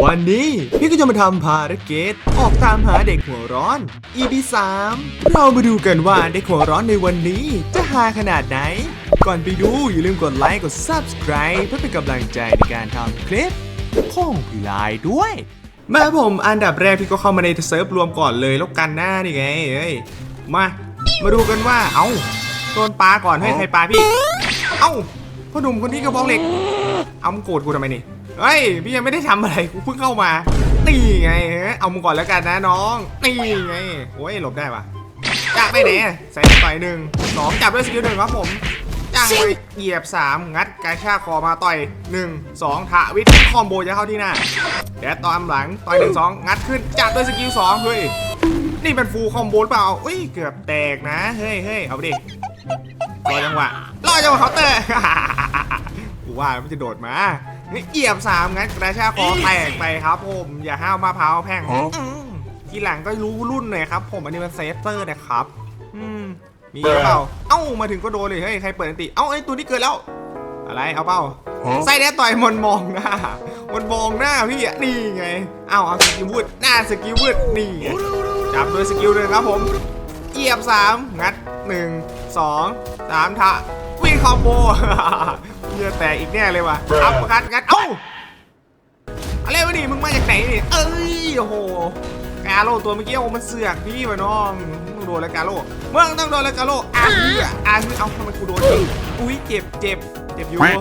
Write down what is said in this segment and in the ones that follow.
วันนี้พี่ก็จะมาทำภารกิจออกตามหาเด็กหัวร้อน EP 3เรามาดูกันว่าเด็กหัวร้อนในวันนี้จะฮาขนาดไหน ก่อนไปดูอย่าลืมกดไลค์ กด Subscribe เพื่อเป็นกำลังใจในการทำคลิปของพีลายด้วยม่ผมอันดับแรกพี่ก็เข้ามาในเซิร์ฟรวมก่อนเลยแล้วกันหน้านี่ไงเอ้ยมา มาดูกันว่า เอ้าโดนปลาก่อนให้ใครปลาพี่ เอ้าพ่อหนุ่มคนนี้กระบอกเหล็ก เอามโกรธกูทำไมนี่ เฮ้ยพี่ยังไม่ได้ทำอะไรกูเพิ่งเข้ามา ตีไงเอามึงก่อนแล้วกันนะน้องตีไงโอ้ยหลบได้ปะจ้างไปไหนใส่ต่อยหนึ่งสองจับด้วยสกิลหนึ่งครับผมจ้างไปเหยียบสามงัดกระชากคอมาต่อยหนึ่งสองถาวิทย์คอมโบจะเข้าที่หน้าเดี๋ยวตอนหลังต่อยหนึ่งสองงัดขึ้นจับด้วยสกิลสองเฮ้ยนี่เป็นฟูลคอมโบหรือเปล่าอุ้ยเกือบแตกนะเฮ้ยเฮ้ยเอาดิรอจังหวะรอจังหวะเคาน์เตอร์กูว่ามันจะโดดมา นี่เกียบสามงั้นกระชากคอแตกไปครับผมอย่าห้าวมาพร้าวแพงอืมทีหลังก็รู้รุ่นหน่อยครับ ผมอันนี้มันเซฟเตอร์นะครับอืมมีหรือเปล่าเอ้ามาถึงก็โดนเลยเฮ้ยใครเปิดอันติเอ้าไอ้ตัวนี้เกิดแล้ว อะไรเอาเปล่าไส้แน่ต่อยมันมองหน้ามันมองหน้าพี่อะนี่ไงเอ้าเอาสกิลวืดหน้าสกิลวืดนี่ไงจับด้วยสกิลเลยครับผมเกียบสามงัดหนึ่งสองสามทะวิ่งคอมโบ เหี้ยแตกอีกแน่เลยว่ะอัพงัดงัดเอ้าอะไรวะนี่มึงมาจากไหนนี่เอ้ยโอ้โหกาโลตัวเมื่อกี้โอ้มันเสือกพี่วะน้องมึงโดนแล้วกาโลมึงต้องโดนแล้วกาโลอะเหี้ยอะเอ้าทำไมกูโดนจริงอุ้ยเจ็บเจ็บเจ็บอยู่เอา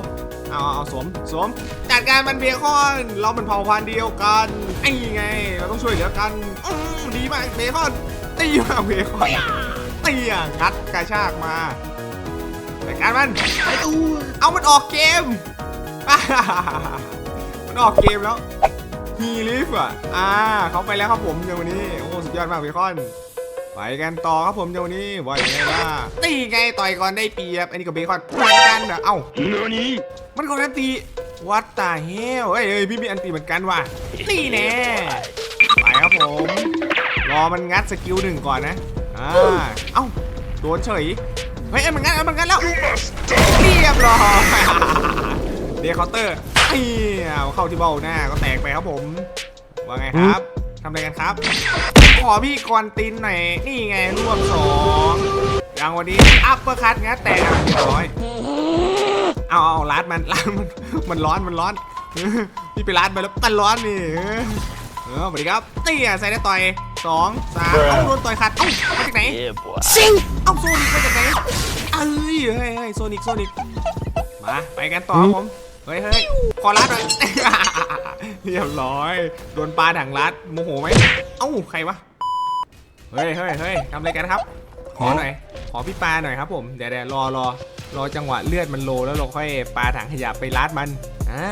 เอาเอาสวมสวมจัดการมันเบคอนเราเป็นเผ่าพันธุ์เดียวกันไอ้ไง เราต้องช่วยเหลือกันอื้อดีมากเบคอนตีมาเบคอนตีอะงัดกระชากมาแต่ การมันไอ้ตู้เอามันออกเกม มันออกเกมแล้วฮีลิฟอะ อ่าเขาไปแล้วครับผมเดี๋ยววันนี้ โอ้สุดยอดมากเบคอนไปกันต่อครับผมเดี๋ยววันนี้ว่ายังไงล่ะตีไงต่อยก่อนได้เปรียบอันนี้กับเบคอนเหมือนกันเหรอเอ้ามันคนละตีวัดตาเฮลเฮ้ยเฮ้ยพี่มีอันตีเหมือนกันว่ะนี่แน่ไปครับผมรอมันงัดสกิลหนึ่งก่อนนะอ่าเอ้าโดนเฉย เฮ้ยเอ้ยมันงัดมันงัดแล้วเรียบร้อยเดคเคาน์เตอร์เอี้ยเข้าที่เบ้าหน้าก็แตกไปครับผม ว่าไงครับทำอะไรกันครับ ขอพี่กวนตินหน่อยนี่ไงรวบสองอย่างวันนี้อัปเปอร์คัตงัดแตกอะเรียบร้อยเอาเอารัดมันรัดมันมันร้อนมันร้อนพี่ไปรัดไปแล้วมันร้อนนี่เออสวัสดีครับนี่อะใส่ได้ต่อยสองสามเอ้าโดนต่อยขาดเอ้า มาจากไหน Yeah, boy. ซิงเอ้าโซนิกมาจากไหนเอ้ยเฮ้ยเฮ้ยโซนิกโซนิกมาไปกันต่อครับผมเฮ้ยเฮ้ยขอรัดหน่อย เรียบร้อยโดนปลาถังรัดโมโหไหมเอ้าใครวะเฮ้ยเฮ้ยเฮ้ยทำอะไรกันครับ ขอหน่อย ขอพี่ปลาหน่อยครับผมเดี๋ยวเดี๋ยวรอรอรอจังหวะเลือดมันโลแล้วเราค่อยปลาถังขยะไปรัดมันอ่า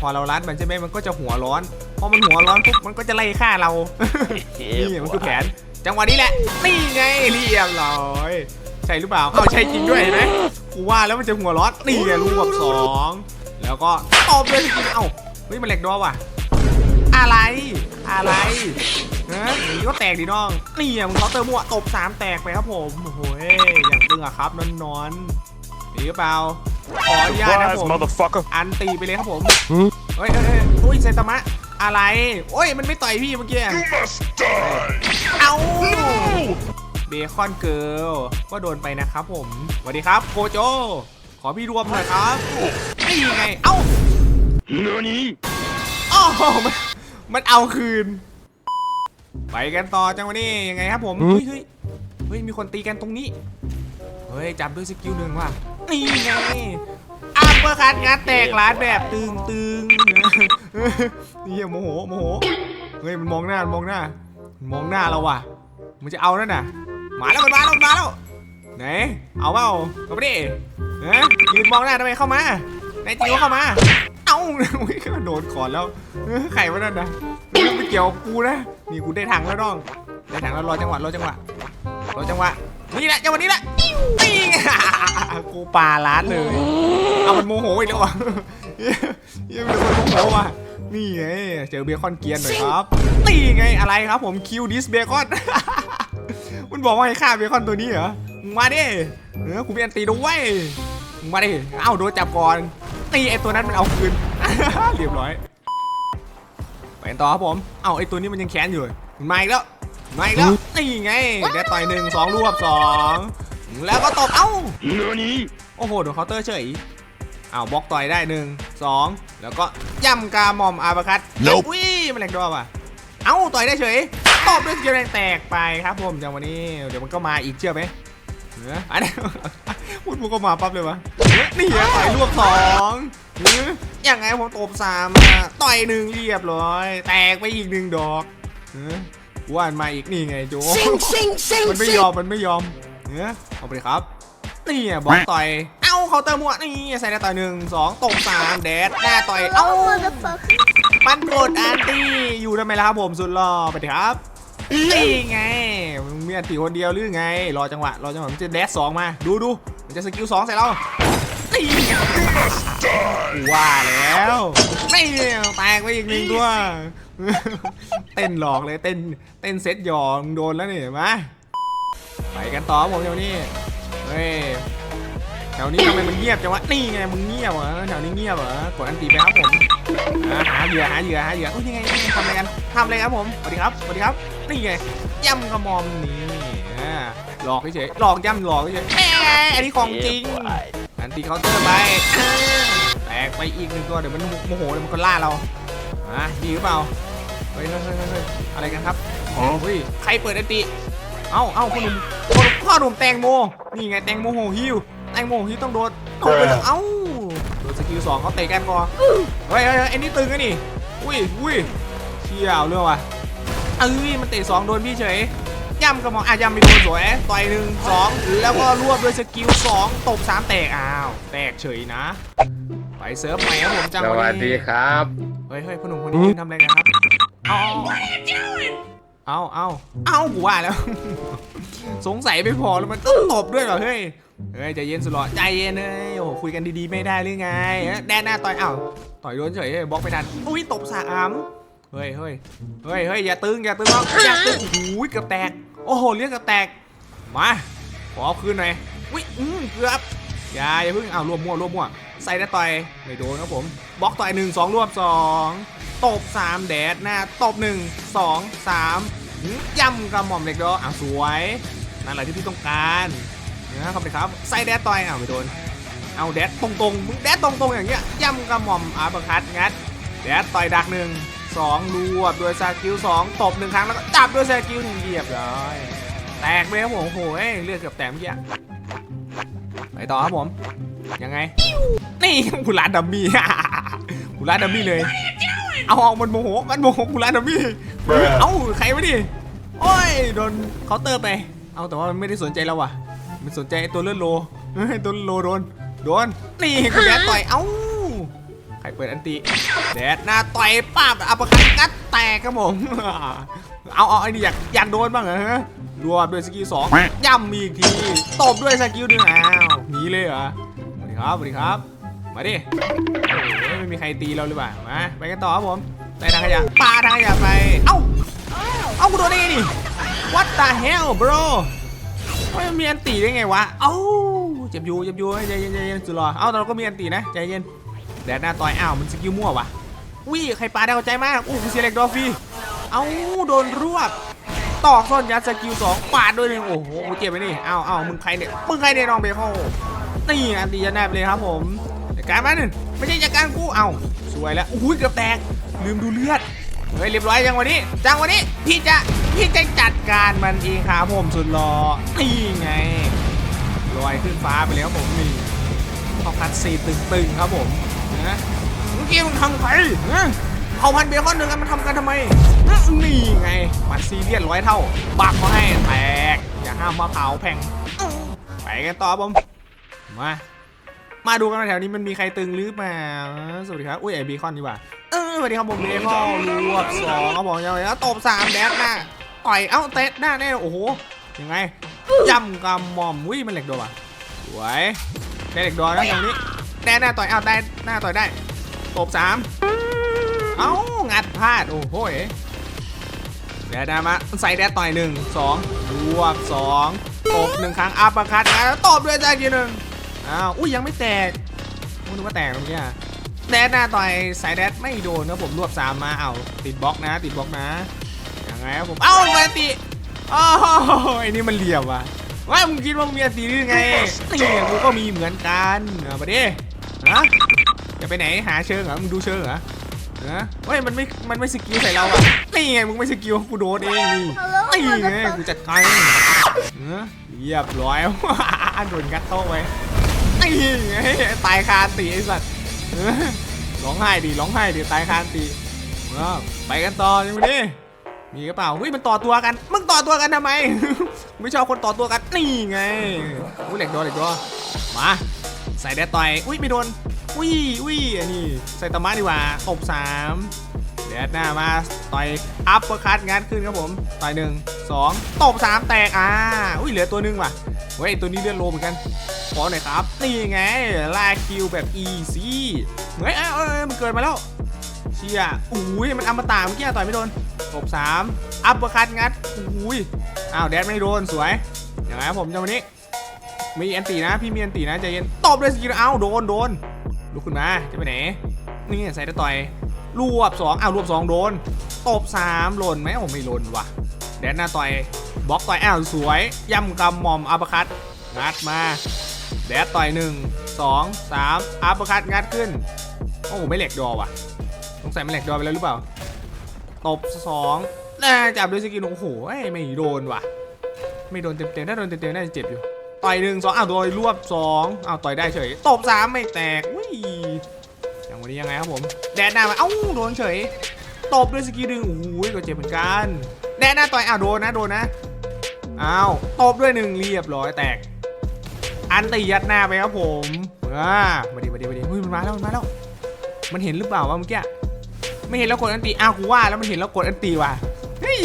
พอเรารัดมันใช่ไหมมันก็จะหัวร้อนพอมันหัวร้อนปุ๊บมันก็จะไล่ฆ่าเรานี่มันคือแผน จังหวะนี้แหละ นี่ไงเรียบร้อย ใช่หรือเปล่าเอ้าใช่จริงด้วยเห็นไหมกูว่าแล้วมันจะหัวร้อนนี่ไงลูกแบบสองแล้วก็ตบเลยสกินเอ้าเฮ้ยมันเหล็กดอว่ะ อะไร อะไรฮะหนีก็แตกดิน้องนี่อะมึงเคาน์เตอร์มั่วตบสามแตกไปครับผมโอ้โหเอ้ยอย่างตึงอะครับนอนนอนๆหนีหรือเปล่าขออนุญาตนะครับ Surprise, ผม motherfucker. อันตีไปเลยครับผมเฮ้ยเฮ้ยเฮ้ยอุ้ยไซตามะ อะไร โอ้ย มันไม่ต่อยพี่เมื่อกี้ must die. เอาเบคอนเกิลก็โดนไปนะครับผมสวัสดีครับโกโจ ขอพี่รวมหน่อยครับนี่ไง เอ้า Nani? อ้าวมันมันเอาคืน ไปกันต่อจังวันนี้ยังไงครับผม เฮ้ยเฮ้ยเฮ้ยมีคนตีกันตรงนี้ เฮ้ยจับด้วยสกิลหนึ่งว่ะนี่ไงอัป เปอร์คัตงัดแตกร้านแบบตึงตึงเฮียโมโหโมโหเฮ้ยมันมองหน้ามันมองหน้า มันมองหน้าเราว่ะ มันจะเอานั่นน่ะมาแล้วมันมาแล้วมันมาแล้วไหนเอาเปล่าเอาไปดิฮะยืนมองหน้าทำไมเข้ามาไหนายจิ๋วเข้ามา เอ้าโดนก่อนแล้วไข่วะนั่นนะไม่ต้องไปเกี่ยวกูนะนี่กูได้ถังแล้วน้องได้ถังแล้วรอจังหวะรอจังหวะรอจังหวะ นี่แหละจังหวะนี้แหละนี่ไงกูปาล้านเลย เอามันโมโหอีกแล้ววะยังเป็นคนโมโหว่ะนี่ไงเจอเบคอนเกียร์หน่อยครับนี่ไงอะไรครับผมคิวดิสเบคอนมันบอกว่าให้ฆ่าเบคอนตัวนี้เหรอมาดิเออกูมีอันตีด้วยมาดิเอ้าโดนจับก่อนตีไอตัวนั้นมันเอาคืนเรียบร้อยไปต่อครับผม เอ้าไอตัวนี้มันยังแค้นอยู่มาอีกแล้ว มาอีกแล้วนี่ไงแดดต่อยหนึ่งสองรวบสองแล้วก็ตบเอ้า何โอ้โหโดนเคาน์เตอร์เฉยอ้าวบล็อกต่อยได้หนึ่งสองแล้วก็ย่ำกาหมอมอาบาคัต Nope อุ้ยมันแหลกดอว่ะเอ้าต่อยได้เฉยตบด้วยสกิลแรงแตกไปครับผมจังวันนี้เดี๋ยวมันก็มาอีกเชื่อไหมเอออันนี้พูดมันก็มาปั๊บเลยวะเฮ้ยนี่อะต่อยลวกสองเออยังไงผมตบสามอะต่อยหนึ่งเรียบร้อย แตกไปอีกหนึ่งดอกเออ ว่านมาอีกนี่ไงโจ Sing, sing, sing, มันไม่ยอมมันไม่ยอมเนื้อเอาไปเลยครับนี่อะบล็อกต่อย เอ้าเขาน์เตอร์มั่วนี่ใส่หน้าต่อยหนึ่งสองตกสามแดดหน้าต่อย เอ้า motherfucker. มันกดอันตี้อยู่ทำไมล่ะครับผมสุดหล่อไปดิครับนี่ไงมึงมีอันตีคนเดียวหรือไง รอจังหวะรอจังหวะมันจะแดดสองมาดูดูมันจะสกิลสองใส่เรานี่ไงกูว่าแล้วนี่แตกไปอีกหนึ่งตัว เต้นหลอกเลยเต้นเต้นเซ็ตหยองโดนแล้วนี่เห็นไหมไปกันต่อครับผมแถวนี้เฮ้ยแถวนี้ทำไมมันเงียบจังวะนี่ไงมึงเงียบเหรอแถวนี้เงียบเหรอกดอันตีไปครับผมอ่าหาเหยื่อหาเหยื่อหาเหยื่อโอ้ยยังไงทำอะไรกันทำอะไรครับผมสวัสดีครับสวัสดีครับนี่ไงย่ำกระหมอมนี่อ่าหลอกเฉยๆหลอกย่ำหลอกเฉยๆแหมอันนี้ของจริงอันตีเคาน์เตอร์ไปอ่าแตกไปอีกหนึ่งตัวเดี๋ยวมันโมโหเดี๋ยวมันก็ล่าเรา อะดีหรือเปล่า เฮ้ยเฮ้ยเฮ้ยเฮ้ยอะไรกันครับเฮ้ยใครเปิดอันติ เอ้าเอ้าพ่อหนุ่มพ่อหนุ่มพ่อหนุ่มแตงโม นี่ไงแตงโมโหฮิวแตงโมโหฮิวต้องโดนโดนไปเลยเอ้าโดนสกิลสองเขาเตะกันก่อนเฮ้ยเฮ้ยเฮ้ยไอ้นี่ตึงอะนี่ อุ้ยอุ้ยเชี่ยเอาเรื่องว่ะเอ้ยมันเตะสองโดนพี่เฉยย่ำกระหมองอะย่ำไม่โดนสวยต่อยหนึ่งสองแล้วก็รวบด้วยสกิลสองตบสามแตกอ้าว แตกเฉยนะ ไปเซิร์ฟใหม่ครับผมจังสวันวัสนี้ดีครับ เฮ้ยเฮ้ยพ่อหนุ่มคนนี้ยืนทำอะไรกันครับ เอาเอาเอาเอากูว่าแล้ว สงสัยไม่พอแล้วมันต้องตบด้วยเหรอเฮ้ย เฮ้ยใจเย็นสุดหรอใจเย็นเลยโอ้โหคุยกันดีๆไม่ได้หรือไงเอ้ยแดนหน้าต่อยเอ้าต่อยโดนเฉยเฮ้ยบล็อกไม่ทัน อุ้ยตบสามเฮ้ยเฮ้ยเฮ้ยเฮ้ยอย่าตึงอย่าตึงน้องอย่าตึงโอ้โหเกือบแตก โอ้โหเรียกเกือบแตก มาขอเอาคืนหน่อยอุ้ยอืมเกือบอย่าอย่าเพิ่งเอารวมมั่วรวมมั่ว ใส่ได้ต่อย ไม่โดนครับผมบล็อกต่อยหนึ่งสองรวบสองตบสามแดดหน้าตบหนึ่งสองสามย่ำกระหม่อมเล็กดอกอะสวย นั่นแหละที่พี่ต้องการนะครับเลยครับใส่แดดต่อยอ้าวไม่โดนเอาแดดตรงๆมึงแดดตรงๆอย่างเงี้ยย่ำกระหม่อมอาบคัดงัดแดดต่อยดักหนึ่งสองรวบด้วยสกิลสองตบหนึ่งครั้งแล้วก็จับด้วยสกิลหนึ่งเรียบร้อยแตกไปครับผมโอ้โหเอ้ยเลือดเกือบแตกเมื่อกี้ไปต่อครับผมยังไง นี่กุลาดัมมี่กุลาดัมมี่เลย เอาเอามันโมโหมันโมโหกุลาดัมมี่เอ้าใครวะดิโอ้ยโดนเคาน์เตอร์ไป เอาแต่ว่ามันไม่ได้สนใจเราว่ะ มันสนใจไอ้ตัวเลือดโลเฮ้ยตัวเลือดโลโดนโดนนี่กูแดดต่อยเอ้าใครเปิดอันติแดดหน้าต่อยป้าบอัปเปอร์คัตงัดแตกครับผมเอาเอาไอ้นี่อยากอยากโดนบ้างเหรอฮะรวบด้วยสกิลสองย่ำอีกทีตบด้วยสกิลหนึ่งอ้าวหนีเลยเหรอสวัสดีครับสวัสดีครับ มาดิโอ้โหไม่มีใครตีเราเลยว่ะมาไปกันต่อครับผมใส่ทางขยะปาทางขยะไป เอ้า เอ้ากูโดนได้ไงนี่ What the hell bro ไม่มีอันตีได้ไงวะ เอ้าเจ็บอยู่เจ็บอยู่ใจเย็นใจเย็นสุดหรอเอ้าเราก็มีอันตีนะใจเย็นแดดหน้าต่อยอ้าวมันสกิลมั่ววะอุ้ยใครปาได้เข้าใจมากอู้กูเสียเล็กดอฟฟี่เอ้าโดนรวบตอกซ่อนยัดสกิลสองปาดด้วยหนึ่งโอ้โหเจ็บไปนี่เอ้าเอ้ามึงใครเนี่ยมึงใครเนี่ยน้องเบคอนนี่อันตีจะแนบเลยครับผม การมันไม่ใช่จัดการกูเอ้าสวยแล้วอุ้ยเกือบแตกลืมดูเลือดเฮ้ยเรียบร้อยจังวันนี้จังวันนี้พี่จะพี่จะจัดการมันเองครับผมสุดหล่อนี่ไงลอยขึ้นฟ้าไปแล้วผมนี่พอคัดซีนตึงๆครับผมนะเมื่อกี้มึงทำใครฮะเอาพันเบคอนหนึ่งกันมันทำกันทำไมอื้อนี่ไงมันซีเรียสร้อยเท่าบักมาให้แตกอย่าห้ามมาเผาแพงอื้อไปกันต่อครับผมมา มาดูกันว่าแถวนี้มันมีใครตึงหรือเปล่าสวัสดีครับ อุ้ยไอเบคอนดีกว่า เออสวัสดีครับผมเบคอนรวบสองเขาบอกยังไงแล้วตบสามแดกหน้าต่อยเอ้าเตะหน้าแน่โอ้โหยังไงย่ำกำหม่อมวิมันเหล็กโดดอะสวยได้เหล็กโดดนะตรงนี้แด้หน้าต่อยเอ้าได้หน้าต่อยได้ตบสามเอ้างัดพลาดโอ้โหยเดี๋ยวนะมาใส่แดดต่อยหนึ่งสองรวบสองตบหนึ่งครั้งอัปเปอร์คัตแล้วตบด้วยจ้าทีหนึ่ง อ้าวอุ้ยยังไม่แตกมึงนึกว่าแตกเมื่อกี้อะแดดหน้าต่อยสายแดดไม่โดนนะผมรวบสามมาเอาติดบล็อกนะ ติดบล็อกนะยังไงครับผมเอ้าแมนติโอ้โหไอ้นี่มันเหลี่ยมว่ะว่ามึงคิดว่ามึงมีอันตีหรือไงนี่กูก็มีเหมือนกันเอาไปดิฮะจะไปไหนหาเชิงเหรอมึงดูเชิงเหรอฮะเฮ้ยมันไม่ มันไม่สกิลใส่เราอะ นี่ไงมึงไม่สกิลกูโดนเองนี่นี่ไงกูจัดการเองเอเรียบร้อยโดนงัดโต๊ะไปนี่ไง ตายคาตีไอ้สัตว์ร้องไห้ดิร้องไห้ดิตายคาตีไปกันต่อยังไงมีกระเป๋าเฮ้ยมันต่อตัวกัน มึงต่อตัวกันทำไม ไม่ชอบคนต่อตัวกัน นี่ไง อุ้ยเหล็กโดนเหล็กโดนมา ใส่แดดต่อย อุ้ยไม่โดน อุ้ยอุ้ยอันนี้ใส่ตะมะดีกว่าตบสามแดดหน้ามาต่อย อัปเปอร์คัตงัดขึ้นครับผม ต่อยหนึ่งสองตบสามแตก อ่า อุ้ยเหลือตัวหนึงว่ะ เว้ยตัวนี้เลือดโลเหมือนกัน ขอหน่อยครับ นี่ไงลากคิวแบบอีซี่เฮ้ยเอ้ยเอ้ยเอ้ยมันเกิดมาแล้ว เชี่ยอุ้ยมันอมตะเมื่อกี้ต่อยไม่โดนตบสามอัปเปอร์คัตงัดอุ้ยอ้าวแดดไม่โดนสวยอย่างไรครับผมจังวันนี้ มีแอนตีนะพี่มีแอนตีนะใจเย็นตบเลยสกิลเอ้าโดนโดนลุกขึ้นมาจะไปไหนนี่ใส่ได้ต่อยรวบสองอ้าวรวบสองโดนตบสามหล่นไหมโอ้ไม่หล่นว่ะแดนหน้าต่อย บล็อกต่อยอ้าวสวย ย่ำกำหม่อมอัปคัตงัดมาแดดต่อยหนึ่งสองสามอัปคัตงัดขึ้น โอ้โหไม่เหล็กดอว่ะสงสัยมันเหล็กดอไปแล้วหรือเปล่า ตบสองน่าจับด้วยสกิลโอ้โหไม่โดนว่ะ ไม่โดนเต็มๆถ้าโดนเต็มๆน่าจะเจ็บอยู่ ต่อยหนึ่งสองอ้าวโดยรวบสองอ้าวต่อยได้เฉย ตบสามไม่แตกอุ้ยอย่างวันนี้ยังไงครับผม แดนหน้ามาเอ้าโดนเฉย ตบด้วยสกิลหนึ่งโอ้ยก็เจ็บเหมือนกันแดนหน้าต่อยอ้าวโดนนะโดนนะ อ้าวตบด้วยหนึ่งเรียบร้อยแตก อันตียัดหน้าไปครับผมอ่ามาดิมาดิมาดิเฮ้ยมันมาแล้วมันมาแล้วมันเห็นหรือเปล่าวะเมื่อกี้ไม่เห็นแล้วกดอันตีอ้าวกูว่าแล้วมันเห็นแล้วกดอันตีว่ะเฮ้ย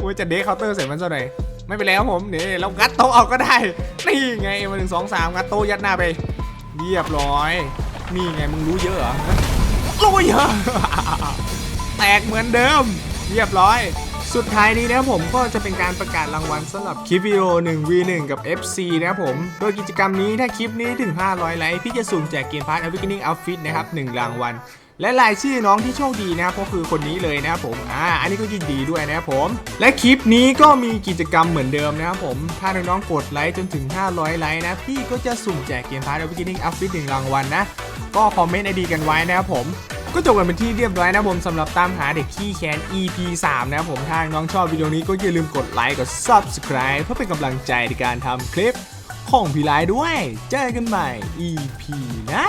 กูจะเดคเคาน์เตอร์ใส่มันซะหน่อยไม่เป็นไรครับผมเนี่ยเรางัดโต๊ะเอาก็ได้ นี่ไงมาหนึ่งสองสามงัดโต๊ะยัดหน้าไป เรียบร้อย นี่ไงมึงรู้เยอะเหรอรู้เยอะ แตกเหมือนเดิม เรียบร้อย สุดท้ายนี้นะครับผมก็จะเป็นการประกาศรางวัลสำหรับคลิปวิดีโอ 1v1 กับ FC นะครับผม โดยกิจกรรมนี้ถ้าคลิปนี้ถึง 500 ไลค์พี่จะสุ่มแจกเกมพาร์ท Awakening Outfit นะครับ1รางวัลและรายชื่อน้องที่โชคดีนะครับก็คือคนนี้เลยนะครับผม อ่า อันนี้ก็ยินดีด้วยนะครับผม และคลิปนี้ก็มีกิจกรรมเหมือนเดิมนะครับผม ถ้าน้องๆกดไลค์จนถึง 500 ไลค์นะ พี่ก็จะสุ่มแจกเกมพาร์ท Awakening Outfit 1รางวัลนะ ก็คอมเมนต์ไอดีกันไว้นะครับผม ก็จบกันเป็นที่เรียบร้อยนะครับผมสำหรับตามหาเด็กขี้แค้น EP 3 นะครับผมถ้าน้องชอบวิดีโอนี้ก็อย่าลืมกดไลค์กด Subscribe เพื่อเป็นกำลังใจในการทำคลิปของพี่ไลด้วย เจอกันใหม่ EP หน้า